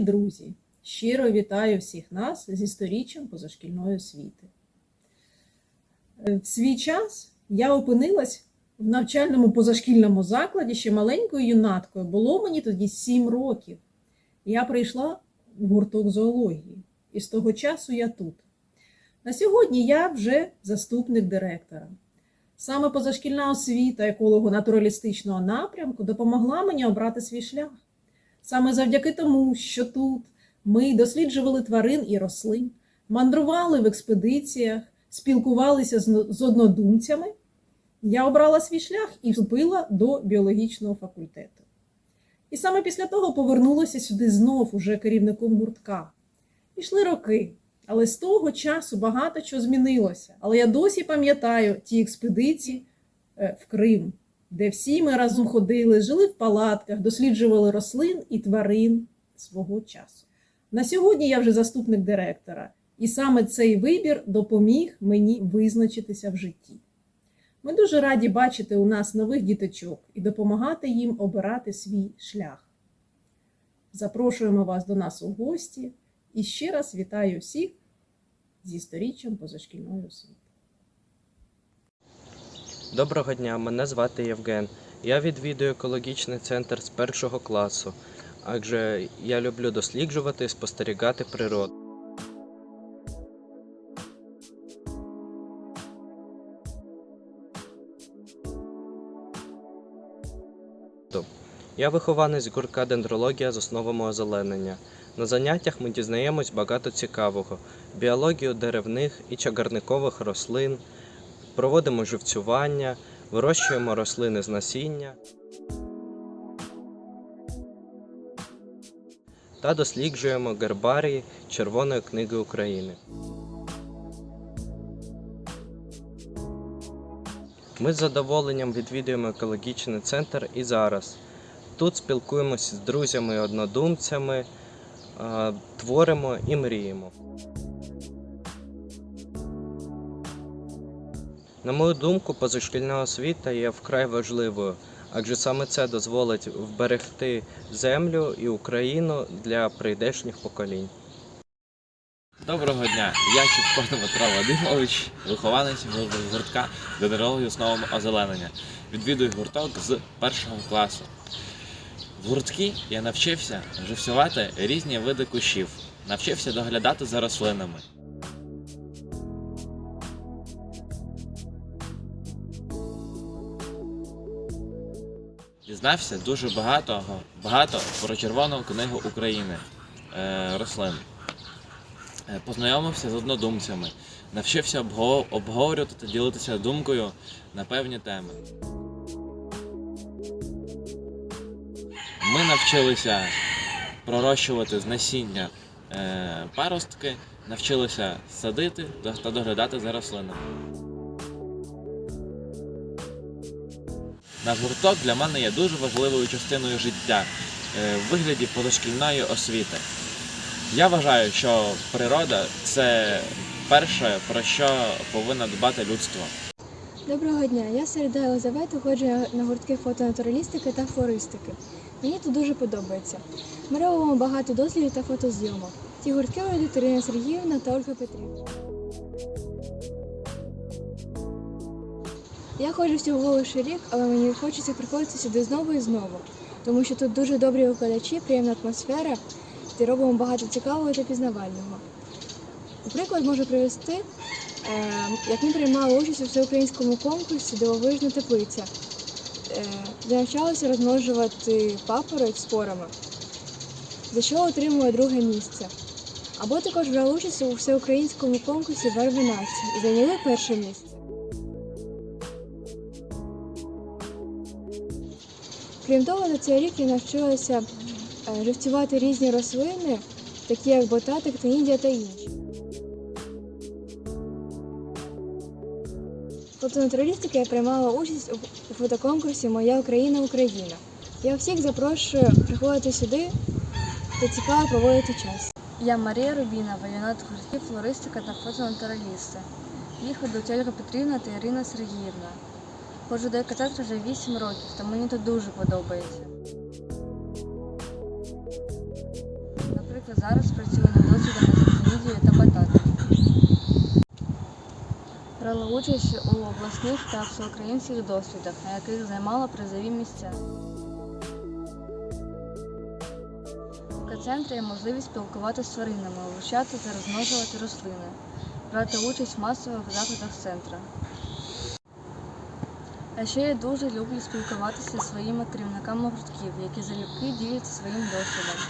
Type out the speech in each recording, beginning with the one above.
Друзі, щиро вітаю всіх нас зі сторіччям позашкільної освіти. Е, В свій час я опинилась в навчальному позашкільному закладі ще маленькою юнаткою. Було мені тоді 7 років. Я прийшла в гурток зоології, і з того часу я тут. На сьогодні я вже заступник директора. Саме позашкільна освіта еколого-натуралістичного напрямку допомогла мені обрати свій шлях. Саме завдяки тому, що тут ми досліджували тварин і рослин, мандрували в експедиціях, спілкувалися з однодумцями, я обрала свій шлях і вступила до біологічного факультету. І саме після того повернулася сюди знов уже керівником гуртка. Пішли роки, але з того часу багато чого змінилося. Але я досі пам'ятаю ті експедиції е, в Крим, де всі ми разом ходили, жили в палатках, досліджували рослин і тварин свого часу. На сьогодні я вже заступник директора, і саме цей вибір допоміг мені визначитися в житті. Ми дуже раді бачити у нас нових діточок і допомагати їм обирати свій шлях. Запрошуємо вас до нас у гості і ще раз вітаю всіх зі сторіччям позашкільної освіти. Доброго дня, мене звати Євген. Я відвідую екологічний центр з першого класу, адже я люблю досліджувати і спостерігати природу. Я вихованець гуртка дендрологія з основами озеленення. На заняттях ми дізнаємось багато цікавого: біологію деревних і чагарникових рослин, проводимо живцювання, вирощуємо рослини з насіння та досліджуємо гербарії Червоної книги України. Ми з задоволенням відвідуємо екологічний центр і зараз. Тут спілкуємося з друзями і однодумцями, творимо і мріємо. На мою думку, позашкільна освіта є вкрай важливою, адже саме це дозволить вберегти землю і Україну для прийдешніх поколінь. Доброго дня, я Чіпко Дмитро Вадимович, вихованець гур- гуртка дендрології основами озеленення. Відвідую гурток з першого класу. В гурткі я навчився живцювати різні види кущів, навчився доглядати за рослинами. Дізнався дуже багато, багато про Червону книгу України е, рослин. Е, Познайомився з однодумцями, навчився обговорювати та ділитися думкою на певні теми. Ми навчилися пророщувати з насіння е, паростки, навчилися садити та- доглядати за рослинами. Наш гурток для мене є дуже важливою частиною життя е, в вигляді позашкільної освіти. Я вважаю, що природа це перше, про що повинно дбати людство. Доброго дня, я Середа Елизавета, ходжу на гуртки фотонатуралістики та флористики. Мені тут дуже подобається. Ми робимо багато дослідів та фотозйомок. Ці гуртки ведуть Ірина Сергіївна та Ольга Петрівна. Я ходжу всього лише рік, але мені хочеться приходити сюди знову і знову, тому що тут дуже добрі викладачі, приємна атмосфера, і робимо багато цікавого та пізнавального. У приклад можу привести Е, як ми приймали участь у всеукраїнському конкурсі Дивовижна теплиця, де навчалися розмножувати папороть спорами, за що отримали друге місце. Або також брали участь у всеукраїнському конкурсі Верви і зайняли перше місце. Крім того, за цей рік я навчилася е, живцювати різні рослини, такі як ботатик, тенідія та інші. Фотонатуралістики я приймала участь у- фотоконкурсі Моя Україна Україна. Я всіх запрошую приходити сюди та цікаво проводити час. Я Марія Рубінова, юнат гуртків флористика та фотонатуралісти. Їх ведуть Ольга Петрівна та Ірина Сергіївна. Ходжу до екотеатру вже 8 років, та мені тут дуже подобається. наприклад, зараз працюю над досвідом з мідією та бататом. Брала участь у обласних та всеукраїнських досвідах, на яких займала призові місця. В екоцентрі є можливість спілкуватися з тваринами, вивчати та розмножувати рослини, брати участь в масових заходах центру. А ще я дуже люблю спілкуватися зі своїми керівниками гуртків, які залюбки діляться своїм досвідом.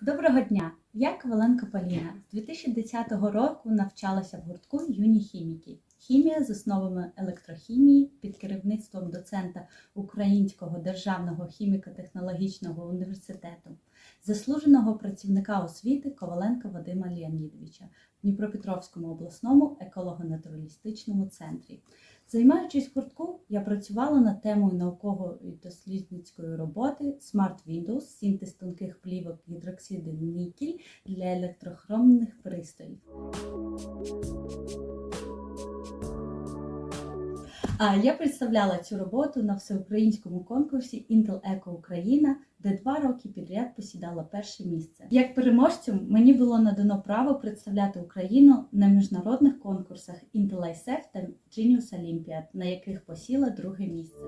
Доброго дня! Я Коваленко Поліна. З 2010 року навчалася в гуртку юні хіміки. Хімія з основами електрохімії під керівництвом доцента Українського державного хіміко-технологічного університету, заслуженого працівника освіти Коваленка Вадима Леонідовича в Дніпропетровському обласному еколого-натуралістичному центрі. Займаючись в гуртку, я працювала над темою наукової дослідницької роботи Smart Windows, синтез тонких плівок гідроксиду нікель для електрохромних пристроїв. А я представляла цю роботу на всеукраїнському конкурсі Intel Eco Україна, де два роки підряд посідала перше місце. Як переможцю мені було надано право представляти Україну на міжнародних конкурсах Intel ISEF та Genius Olympiad, на яких посіла друге місце.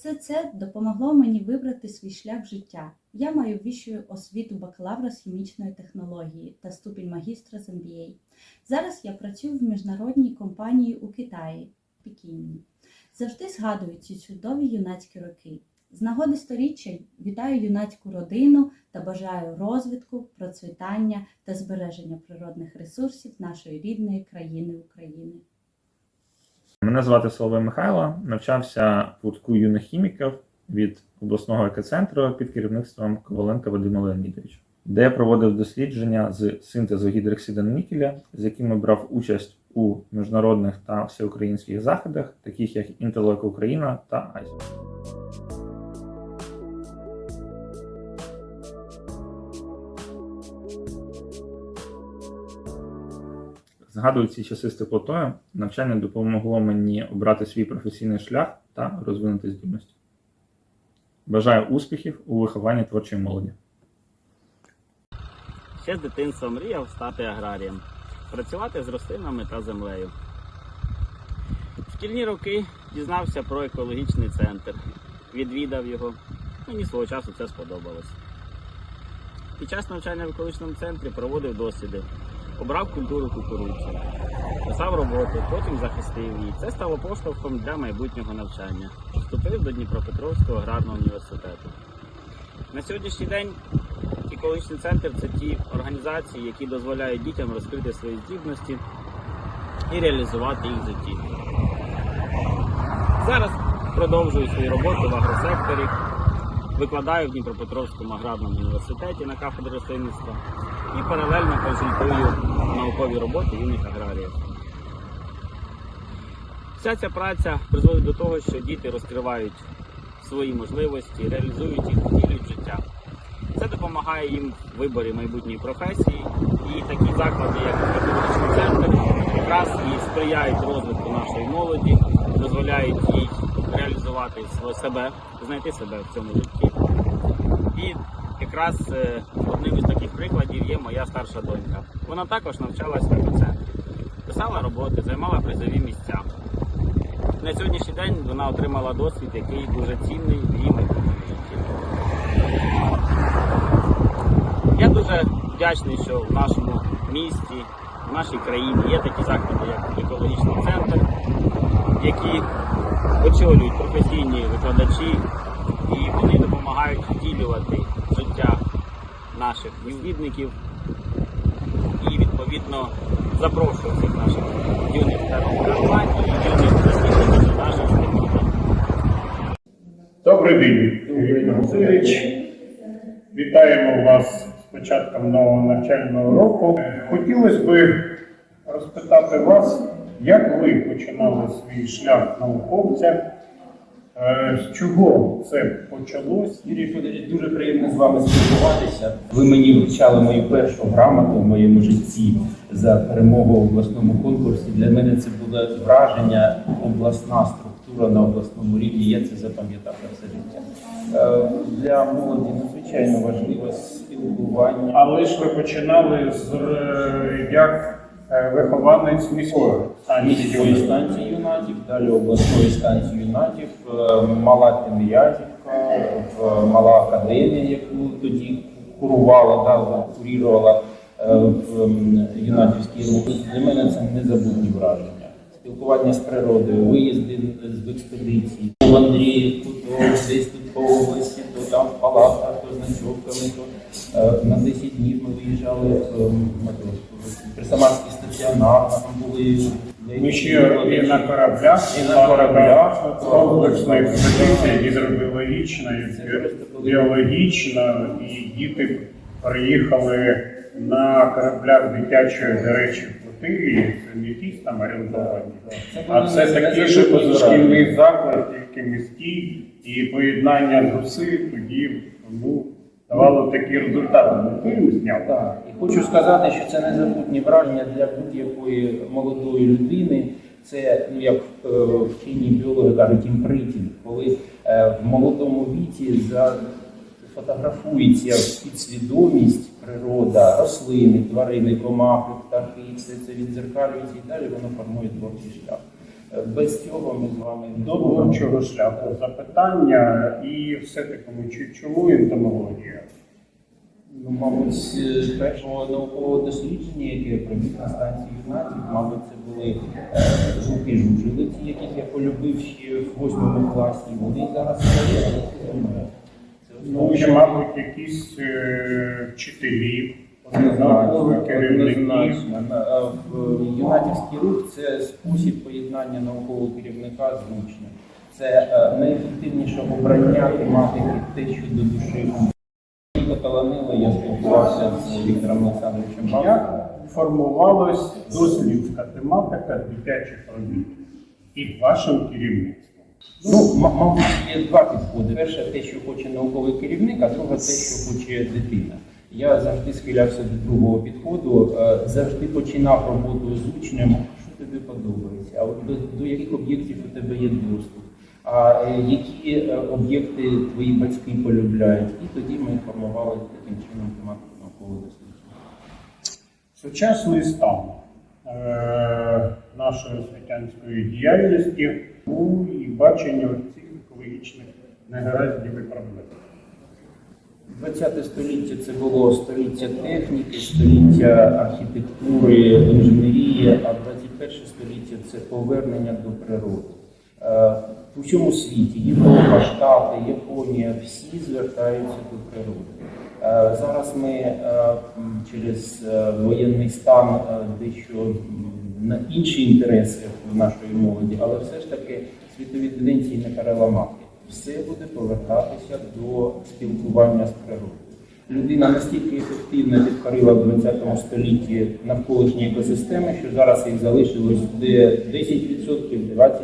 Все це допомогло мені вибрати свій шлях життя. Я маю вищу освіту бакалавра з хімічної технології та ступінь магістра з MBA. Зараз я працюю в міжнародній компанії у Китаї, Пекіні. Завжди згадую ці чудові юнацькі роки. З нагоди сторіччя вітаю юнацьку родину та бажаю розвитку, процвітання та збереження природних ресурсів нашої рідної країни України. Мене звати Соловей Михайло, навчався в гуртку юних хіміків від обласного екоцентру під керівництвом Коваленка Вадима Леонідовича, де я проводив дослідження з синтезу гідроксиду нікеля, з якими брав участь у міжнародних та всеукраїнських заходах, таких як Інтелек Україна та Азія. Згадую ці часи з теплотою. Навчання допомогло мені обрати свій професійний шлях та розвинути здібності. Бажаю успіхів у вихованні творчої молоді. Ще з дитинства мріяв стати аграрієм, працювати з рослинами та землею. В шкільні роки дізнався про екологічний центр, відвідав його. Мені свого часу це сподобалось. Під час навчання в екологічному центрі проводив досліди, обрав культуру кукурудзи, писав роботи, потім захистив її. Це стало поштовхом для майбутнього навчання. Вступив до Дніпропетровського аграрного університету. На сьогоднішній день Екологічний центр це ті організації, які дозволяють дітям розкрити свої здібності і реалізувати їх житті. Зараз продовжую свою роботу в агросекторі, викладаю в Дніпропетровському аграрному університеті на кафедрі рослинництва і паралельно консультую наукові роботи юних аграріїв. Вся ця праця призводить до того, що діти розкривають свої можливості, реалізують їх, втілюють життя. Це допомагає їм в виборі майбутньої професії. І такі заклади, як екологічний центр, якраз і сприяють розвитку нашої молоді, дозволяють їй реалізувати себе, знайти себе в цьому житті. І якраз е, одним із таких прикладів є моя старша донька. Вона також навчалась в екоцентрі, писала роботи, займала призові місця. На сьогоднішній день вона отримала досвід, який дуже цінний в її майбутньому житті. Я дуже вдячний, що в нашому місті, в нашій країні є такі заклади, як екологічний центр, які очолюють професійні викладачі, і вони допомагають втілювати життя наших дослідників і відповідно запрошую всіх наших юних талантів і юних дослідників до наших стипендій. Добрий день, Юрій Васильович. Вітаємо вас з початком нового навчального року. Хотілося б розпитати вас, як ви починали свій шлях науковця, з чого це почалось? Юрій Федорович, дуже приємно з вами спілкуватися. Ви мені вручали мою першу грамоту в моєму житті за перемогу в обласному конкурсі. Для мене це було враження, обласна структура на обласному рівні, я це запам'ятав на все життя. Е, Для молоді надзвичайно важливе спілкування. Але ж ви починали з е, як е, вихованець міської станції. станції юнатів, далі обласної станції юнатів, е, мала Тимирязівка, в- мала академія, яку тоді курувала, да, курірувала е, в юнатівський. Для мене це незабутні враження. Спілкування з природою, виїзди з експедиції, в Андрії, то десь тут по області, то там в палатках, то з ночовками, то е, на 10 днів ми виїжджали в ем, при Самарський там були Ми ще і на кораблях, І на кораблях. комплексна експедиція гідробіологічна, і біологічна, і діти приїхали на кораблях дитячої, до речі, флотилії, це не якісь там орієнтовані. А це такий же позашкільний заклад, тільки міський, і поєднання зусиль тоді ну, давало такі результати. Ну, Фільм зняв. Хочу сказати, що це незабутні враження для будь-якої молодої людини. Це, ну як е, вчені біологи кажуть, імпритінг, коли е, в молодому віці фотографується підсвідомість, природа, рослини, тварини, комахи, птахи, все це відзеркалюється і далі воно формує творчий шлях. Е, Без цього ми з вами До творчого шляху запитання і все-таки чи- чому ентомологія? Ну, мабуть, з першого наукового дослідження, яке я провів на станції юнатів, мабуть, це були е, жуки жужелиці, яких я полюбив ще в восьмому класі. Вони зараз. Це Ну, і, мабуть, якісь е, вчителі, Однозначно, керівники. однозначно. На- е, рух це спосіб поєднання наукового керівника з учнем. Це е, найефективніше обрання тематики, те, що до душі. Мені я спілкувався з Віктором Олександровичем Як формувалась дослідська тематика дитячих робіт під вашим керівництвом? Ну, мабуть, є два підходи. Перше, те, що хоче науковий керівник, а друге те, що хоче дитина. Я завжди схилявся до другого підходу, е, завжди починав роботу з учнем, що тобі подобається, а от до, до яких об'єктів у тебе є доступ, а е, які е, об'єкти твої батьки полюбляють. І тоді ми формували таким чином тематику наукового дослідження. Сучасний стан е, нашої освітянської діяльності ну, і бачення цих екологічних негараздів і проблем. 20 століття це було століття техніки, століття архітектури, інженерії, а 21 століття це повернення до природи. Е, У всьому світі Європа, Штати, Японія всі звертаються до природи. Е, Зараз ми е, через е, воєнний стан е, дещо на інші інтереси в нашої молоді, але все ж таки світові тенденції не переламати. Все буде повертатися до спілкування з природою. Людина настільки ефективно підкорила в 20 столітті навколишні екосистеми, що зараз їх залишилось де 10%, 20%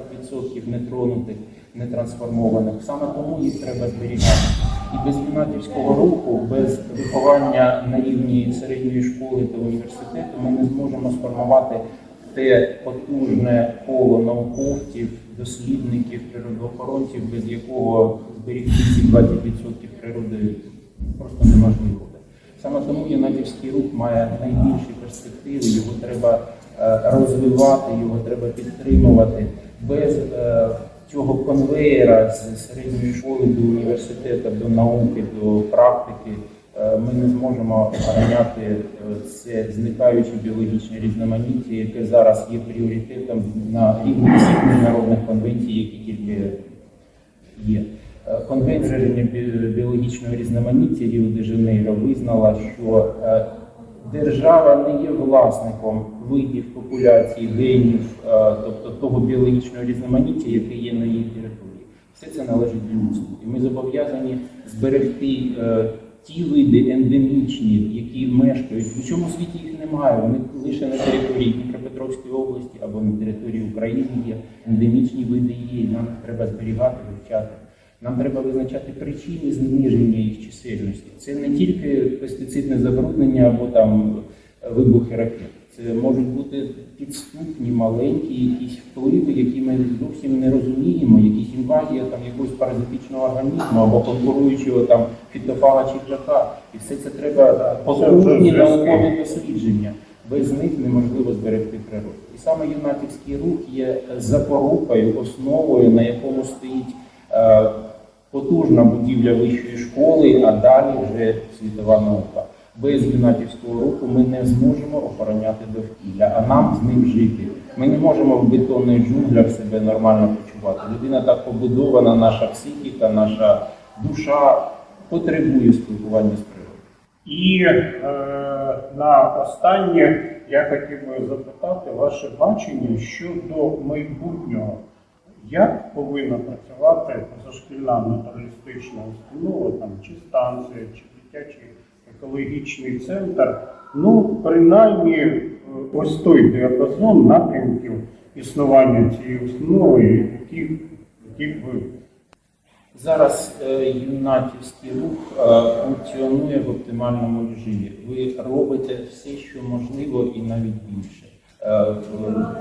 нетронутих, нетрансформованих. Саме тому їх треба зберігати. І без юнатівського руху, без виховання на рівні середньої школи та університету ми не зможемо сформувати те потужне коло науковців, дослідників, природоохоронців, без якого зберігти ці 20% природи просто неможливо. Саме тому юнатівський рух має найбільші перспективи, його треба е, розвивати, його треба підтримувати. Без е, цього конвеєра з середньої школи до університету, до науки, до практики е, ми не зможемо охороняти е, це зникаюче біологічне різноманіття, яке зараз є пріоритетом на рівні всіх міжнародних конвенцій, які тільки є. Е, Конвенція біологічного різноманіття Ріо де Жанейро визнала, що е, держава не є власником видів популяції, генів, е, тобто того біологічного різноманіття, яке є на її території. Все це належить людству. І ми зобов'язані зберегти е, ті види ендемічні, які мешкають. В усьому світі їх немає. Вони лише на території Дніпропетровської області або на території України є. Ендемічні види є, нам треба зберігати, вивчати. Нам треба визначати причини зниження їх чисельності. Це не тільки пестицидне забруднення або там вибухи ракет. Це можуть бути підступні, маленькі якісь впливи, які ми зовсім не розуміємо, якісь інвазія там якогось паразитичного організму або конкуруючого там фітофага чи пляха. І все це треба вже наукові дослідження. Без них неможливо зберегти природу. І саме юнатівський рух є запорукою, основою, на якому стоїть е, потужна будівля вищої школи, а далі вже світова наука. Без юнатівського руху ми не зможемо охороняти довкілля, а нам з ним жити. Ми не можемо в бетонних джунглях себе нормально почувати. Людина так побудована, наша психіка, наша душа потребує спілкування з природою. І е, на останнє я хотів би запитати ваше бачення щодо майбутнього. Як повинна працювати позашкільна натуралістична установа, там, чи станція, чи дитячий екологічний центр? Ну, принаймні, е, ось той діапазон напрямків існування цієї установи, які, які ви Зараз е, юнатівський рух е, функціонує в оптимальному режимі. Ви робите все, що можливо, і навіть більше. Е,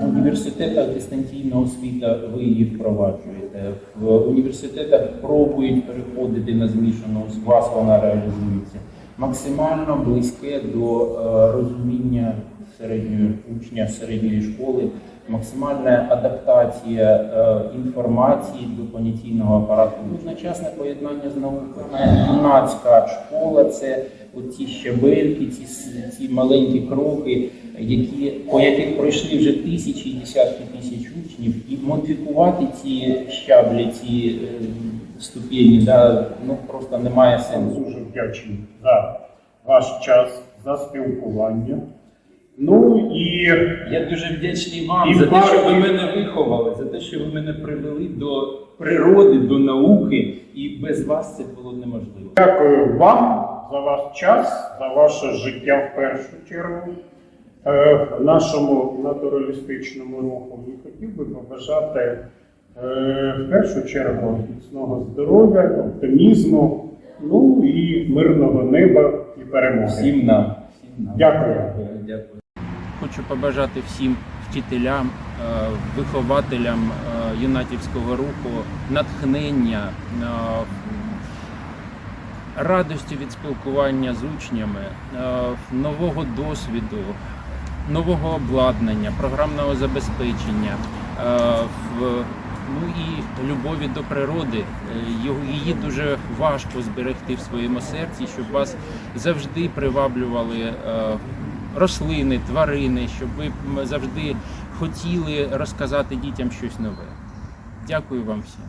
В університетах дистанційна освіта ви її впроваджуєте. В університетах пробують переходити на змішану у вас вона реалізується. Максимально близьке до е, розуміння середньої учня середньої школи, максимальна адаптація е, інформації до понятійного апарату, одночасне поєднання з наукою. Юнацька школа це оці щабельки, ці, ці маленькі кроки, які, по яких пройшли вже тисячі і десятки тисяч учнів, і модифікувати ці щаблі, ці е, ступені, да, ну просто немає сенсу. дуже вдячний за ваш час, за спілкування. Ну і Я дуже вдячний вам І за те, що ви мене виховали, за те, що ви мене привели до природи, до науки, і без вас це було неможливо. Дякую вам за ваш час, за ваше життя в першу чергу е, в нашому натуралістичному руху. І хотів би побажати в першу чергу міцного здоров'я, оптимізму, ну і мирного неба і перемоги. Всім нам. Всім нам. Дякую. Дякую. Хочу побажати всім вчителям, е, вихователям е, юнатівського руху натхнення, е, радості від спілкування з учнями, е, нового досвіду, нового обладнання, програмного забезпечення, е, в- ну і любові до природи. Е, його- Її дуже важко зберегти в своєму серці, щоб вас завжди приваблювали е, рослини, тварини, щоб ви завжди хотіли розказати дітям щось нове. Дякую вам всім.